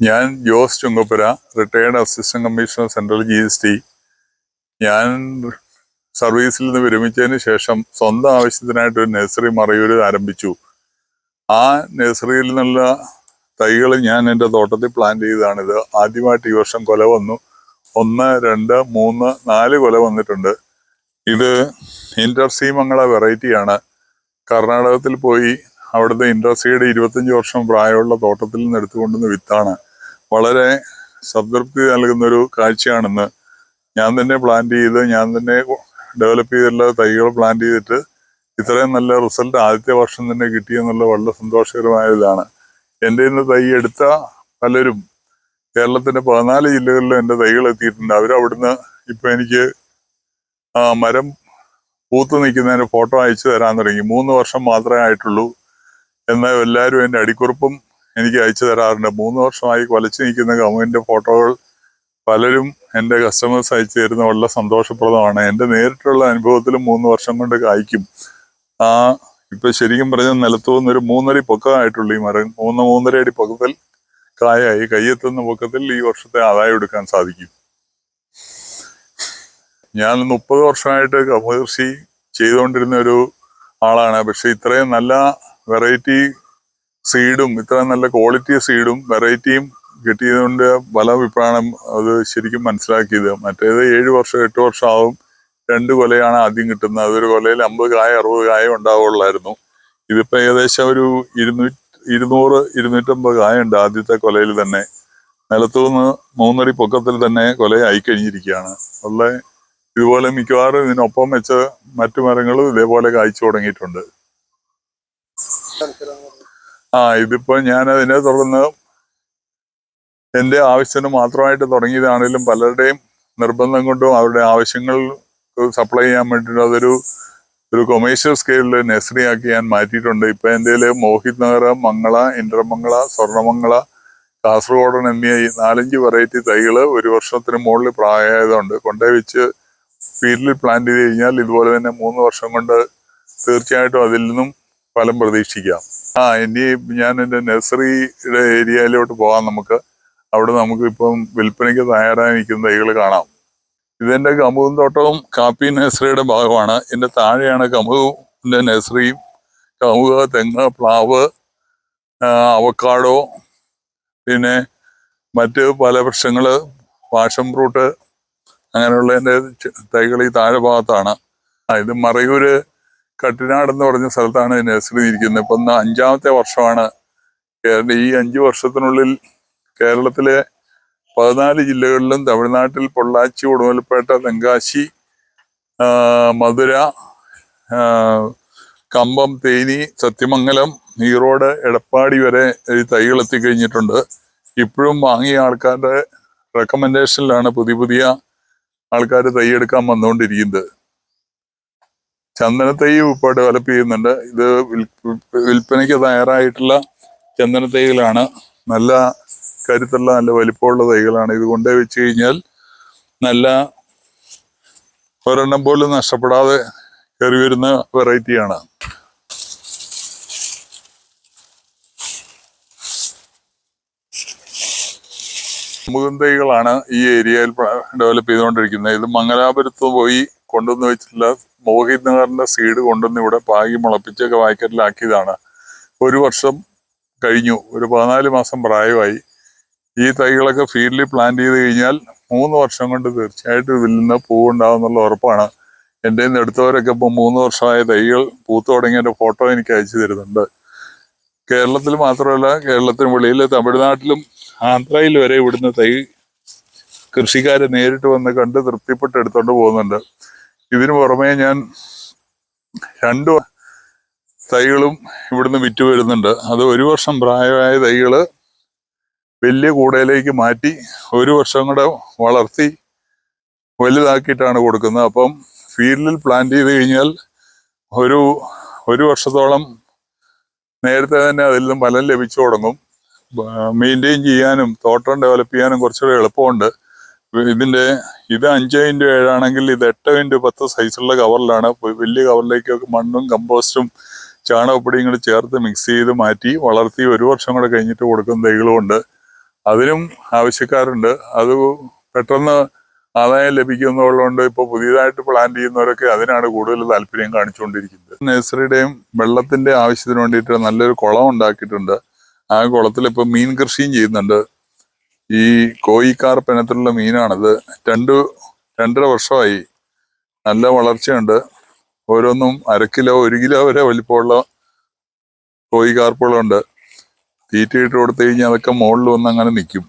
ഞാൻ Jose Chunkappura retired assistant commissioner central G S T ഞാൻ സർവീസിൽ നിന്ന് വിരമിച്ചതിന് ശേഷം സ്വന്തം ആവശ്യത്തിനായിട്ട് ഒരു നഴ്സറി മറയൂർ ആരംഭിച്ചു. ആ നഴ്സറിയിൽ നിന്നുള്ള തൈകൾ ഞാൻ എന്റെ തോട്ടത്തിൽ പ്ലാൻ ചെയ്തതാണിത്. ആദ്യമായിട്ട് ഈ വർഷം കൊല വന്നു. ഒന്ന് രണ്ട് മൂന്ന് നാല് കൊല വന്നിട്ടുണ്ട്. ഇത് ഇന്റർസീമംഗള വെറൈറ്റിയാണ് കർണാടകത്തിൽ പോയി അവിടുത്തെ ഇൻഡസ്ട്രിയുടെ ഇരുപത്തഞ്ച് വർഷം പ്രായമുള്ള തോട്ടത്തിൽ നിന്ന് എടുത്തുകൊണ്ടുവന്ന വിത്താണ്. വളരെ സംതൃപ്തി നൽകുന്ന ഒരു കാഴ്ചയാണെന്ന് ഞാൻ തന്നെ പ്ലാൻ ചെയ്ത് ഞാൻ തന്നെ ഡെവലപ്പ് ചെയ്തിട്ടുള്ള തൈകൾ പ്ലാൻ ചെയ്തിട്ട് ഇത്രയും നല്ല റിസൾട്ട് ആദ്യത്തെ വർഷം തന്നെ കിട്ടിയെന്നുള്ള വളരെ സന്തോഷകരമായ ഇതാണ്. എന്റെ ഇന്ന് തൈ എടുത്ത പലരും കേരളത്തിന്റെ പതിനാല് ജില്ലകളിലും എന്റെ തൈകൾ എത്തിയിട്ടുണ്ട്. അവരവിടുന്ന് ഇപ്പം എനിക്ക് മരം പൂത്ത് നിൽക്കുന്നതിന് ഫോട്ടോ അയച്ചു തരാൻ തുടങ്ങി. മൂന്ന് വർഷം മാത്രമേ ആയിട്ടുള്ളൂ. എന്നാൽ എല്ലാവരും എന്റെ അടിക്കുറിപ്പും എനിക്ക് അയച്ചു തരാറുണ്ട്. മൂന്ന് വർഷമായി കൊലച്ചു നിൽക്കുന്ന കമുവിന്റെ ഫോട്ടോകൾ പലരും എന്റെ കസ്റ്റമേഴ്സ് അയച്ചു തരുന്ന വളരെ സന്തോഷപ്രദമാണ്. എന്റെ നേരിട്ടുള്ള അനുഭവത്തിലും മൂന്ന് വർഷം കൊണ്ട് കായ്ക്കും. ആ ഇപ്പൊ ശരിക്കും പറഞ്ഞ നിലത്തു നിന്നൊരു ഒരു മൂന്നടി പൊക്കമായിട്ടുള്ളൂ ഈ മരം. മൂന്ന് മൂന്നര അടി പൊക്കത്തിൽ കായായി. കയ്യെത്തുന്ന പൊക്കത്തിൽ ഈ വർഷത്തെ ആദായം എടുക്കാൻ സാധിക്കും. ഞാൻ മുപ്പത് വർഷമായിട്ട് കമുകൃഷി കൃഷി ചെയ്തുകൊണ്ടിരുന്ന ഒരു ആളാണ്. പക്ഷെ ഇത്രയും നല്ല വെറൈറ്റി സീഡും ഇത്ര നല്ല ക്വാളിറ്റി സീഡും വെറൈറ്റിയും കിട്ടിയതുകൊണ്ട് പല അഭിപ്രായം അത് ശരിക്കും മനസ്സിലാക്കിയത്. മറ്റേത് ഏഴ് വർഷം എട്ട് വർഷം ആവും. രണ്ട് കൊലയാണ് ആദ്യം കിട്ടുന്നത്. അതൊരു കൊലയിൽ അമ്പത് കായ അറുപത് കായ ഉണ്ടാവുള്ളായിരുന്നു ഇതിപ്പോൾ ഏകദേശം ഒരു ഇരുന്നൂറ്റി ഇരുന്നൂറ് ഇരുന്നൂറ്റമ്പത് കായ ഉണ്ട് ആദ്യത്തെ കൊലയിൽ തന്നെ. നിലത്തുനിന്ന് മൂന്നടി പൊക്കത്തിൽ തന്നെ കൊലയായി കഴിഞ്ഞിരിക്കുകയാണ്. അതുപോലെ ഇതുപോലെ മിക്കവാറും ഇതിനൊപ്പം വെച്ച മറ്റു മരങ്ങളും ഇതേപോലെ കായ്ച്ചു തുടങ്ങിയിട്ടുണ്ട്. ആ ഇതിപ്പോ ഞാൻ അതിനെ തുടർന്ന് എന്റെ ആവശ്യത്തിന് മാത്രമായിട്ട് തുടങ്ങിയതാണെങ്കിലും പലരുടെയും നിർബന്ധം കൊണ്ടും അവരുടെ ആവശ്യങ്ങൾ സപ്ലൈ ചെയ്യാൻ വേണ്ടിയിട്ട് അതൊരു ഒരു കൊമേഴ്ഷ്യൽ സ്കെയിലിൽ നഴ്സറി ആക്കി ഞാൻ മാറ്റിയിട്ടുണ്ട്. ഇപ്പൊ എന്റെ മോഹിത് നഗർ മംഗള ഇന്ദ്രമംഗള സ്വർണമംഗള കാസർഗോഡൻ എന്നീ നാലഞ്ച് വെറൈറ്റി തൈകൾ ഒരു വർഷത്തിന് മുകളിൽ പ്രായമായതുകൊണ്ട് കൊണ്ടേ വെച്ച് ഫീൽഡിൽ പ്ലാന്റ് ചെയ്ത് കഴിഞ്ഞാൽ ഇതുപോലെ തന്നെ മൂന്ന് വർഷം കൊണ്ട് തീർച്ചയായിട്ടും അതിൽ നിന്നും ഫലം പ്രതീക്ഷിക്കാം. ആ ഇനി ഞാൻ എന്റെ നഴ്സറിയുടെ ഏരിയയിലോട്ട് പോകാം നമുക്ക്. അവിടെ നമുക്ക് ഇപ്പം വിൽപ്പനയ്ക്ക് തയ്യാറായി നിൽക്കുന്ന തൈകൾ കാണാം. ഇതെന്റെ കമുകും തോട്ടവും കാപ്പി നഴ്സറിയുടെ ഭാഗമാണ്. എന്റെ താഴെയാണ് കമുകിന്റെ നഴ്സറിയും. കമുക് തെങ്ങ് പ്ലാവ് അവക്കാടോ പിന്നെ മറ്റ് പല വൃക്ഷങ്ങൾ പാഷൻ ഫ്രൂട്ട് അങ്ങനെയുള്ള എന്റെ തൈകൾ ഈ താഴെ ഭാഗത്താണ്. ഇത് മറയൂര് കട്ടിനാട് എന്ന് പറഞ്ഞ സ്ഥലത്താണ് നഴ്സറി ഇരിക്കുന്നത്. ഇപ്പം അഞ്ചാമത്തെ വർഷമാണ്. കേരള ഈ അഞ്ച് വർഷത്തിനുള്ളിൽ കേരളത്തിലെ പതിനാല് ജില്ലകളിലും തമിഴ്നാട്ടിൽ പൊള്ളാച്ചി ഉടുമലപ്പേട്ട തെങ്കാശി മധുര കമ്പം തേനി സത്യമംഗലം ഈറോഡ് എടപ്പാടി വരെ ഈ തൈകൾ എത്തിക്കഴിഞ്ഞിട്ടുണ്ട്. ഇപ്പോഴും വാങ്ങിയ ആൾക്കാരുടെ റെക്കമെൻഡേഷനിലാണ് പുതിയ പുതിയ ആൾക്കാർ തൈ എടുക്കാൻ വന്നുകൊണ്ടിരിക്കുന്നത്. ചന്ദന തൈ ഇപ്പോൾ ഡെവലപ്പ് ചെയ്യുന്നുണ്ട് ഇത് വിൽ- വിൽപ്പനയ്ക്ക് തയ്യാറായിട്ടുള്ള ചന്ദന തൈകളാണ്. നല്ല കരുത്തുള്ള നല്ല വലിപ്പമുള്ള തൈകളാണ്. ഇത് കൊണ്ടേ വെച്ച് കഴിഞ്ഞാൽ നല്ല ഒരെണ്ണം പോലും നഷ്ടപ്പെടാതെ കയറി വരുന്ന വെറൈറ്റിയാണ് മുകുന്തൈകളാണ് ഈ ഏരിയയിൽ ഡെവലപ്പ് ചെയ്തുകൊണ്ടിരിക്കുന്നത്. ഇത് മംഗലാപുരത്ത് പോയി കൊണ്ടുവന്ന് വെച്ചിട്ടുള്ള മോഹിത് നഗറിന്റെ സീഡ് കൊണ്ടുവന്ന് ഇവിടെ പാകി മുളപ്പിച്ചൊക്കെ വായ്ക്കറ്റിലാക്കിയതാണ് ഒരു വർഷം കഴിഞ്ഞു ഒരു പതിനാല് മാസം പ്രായമായി. ഈ തൈകളൊക്കെ ഫീൽഡിൽ പ്ലാന്റ് ചെയ്ത് കഴിഞ്ഞാൽ മൂന്ന് വർഷം കൊണ്ട് തീർച്ചയായിട്ടും ഇതിൽ നിന്ന് പൂവുണ്ടാവുന്നുള്ള ഉറപ്പാണ്. എന്റെ നിന്ന് എടുത്തവരൊക്കെ ഇപ്പം മൂന്ന് വർഷമായ തൈകൾ പൂത്തു തുടങ്ങിയതിന്റെ ഫോട്ടോ എനിക്ക് അയച്ചു തരുന്നുണ്ട്. കേരളത്തിൽ മാത്രമല്ല കേരളത്തിന് വെളിയിൽ തമിഴ്നാട്ടിലും ആന്ധ്രയിൽ വരെ ഇവിടുന്ന് തൈ കൃഷിക്കാരെ നേരിട്ട് വന്ന് കണ്ട് തൃപ്തിപ്പെട്ട് എടുത്തോണ്ട് പോകുന്നുണ്ട്. ഇതിനു പുറമെ ഞാൻ രണ്ട് തൈകളും ഇവിടുന്ന് വിറ്റ് വരുന്നുണ്ട്. അത് ഒരു വർഷം പ്രായമായ തൈകൾ വലിയ കൂടയിലേക്ക് മാറ്റി ഒരു വർഷം കൂടെ വളർത്തി വലുതാക്കിയിട്ടാണ് കൊടുക്കുന്നത്. അപ്പം ഫീൽഡിൽ പ്ലാന്റ് ചെയ്ത് കഴിഞ്ഞാൽ ഒരു ഒരു വർഷത്തോളം നേരത്തെ തന്നെ അതിൽ നിന്നും ഫലം ലഭിച്ചു തുടങ്ങും. മെയിന്റെയിൻ ചെയ്യാനും തോട്ടം ഡെവലപ്പ് ചെയ്യാനും കുറച്ചുകൂടെ എളുപ്പമുണ്ട്. ഇതിന്റെ ഇത് അഞ്ച് ഇന്റു ഏഴാണെങ്കിൽ ഇത് എട്ട് ഇന്റു പത്ത് സൈസുള്ള കവറിലാണ് വലിയ കവറിലേക്കൊക്കെ മണ്ണും കമ്പോസ്റ്റും ചാണകപ്പൊടിയും കൂടി ചേർത്ത് മിക്സ് ചെയ്ത് മാറ്റി വളർത്തി ഒരു വർഷം കൂടെ കഴിഞ്ഞിട്ട് കൊടുക്കുന്ന തൈകളുമുണ്ട് അതിനും ആവശ്യക്കാരുണ്ട്. അത് പെട്ടെന്ന് ആദായം ലഭിക്കുന്നതുകൊണ്ട് ഇപ്പോൾ പുതിയതായിട്ട് പ്ലാൻ ചെയ്യുന്നവരൊക്കെ അതിനാണ് കൂടുതൽ താല്പര്യം കാണിച്ചുകൊണ്ടിരിക്കുന്നത്. നഴ്സറിയുടെയും വെള്ളത്തിന്റെ ആവശ്യത്തിന് വേണ്ടിയിട്ട് നല്ലൊരു കുളം ഉണ്ടാക്കിയിട്ടുണ്ട്. ആ കുളത്തിൽ ഇപ്പൊ മീൻ കൃഷിയും ചെയ്യുന്നുണ്ട്. ഈ കോയിക്കാർപ്പ് ഇനത്തിലുള്ള മീനാണിത്. രണ്ട് രണ്ടര വർഷമായി നല്ല വളർച്ചയുണ്ട്. ഓരോന്നും അര കിലോ ഒരു കിലോ വരെ വലിപ്പമുള്ള കോയിക്കാർപ്പുകളുണ്ട്. തീറ്റയിട്ട് കൊടുത്തു കഴിഞ്ഞാൽ അതൊക്കെ മുകളിൽ വന്ന് അങ്ങനെ നിൽക്കും.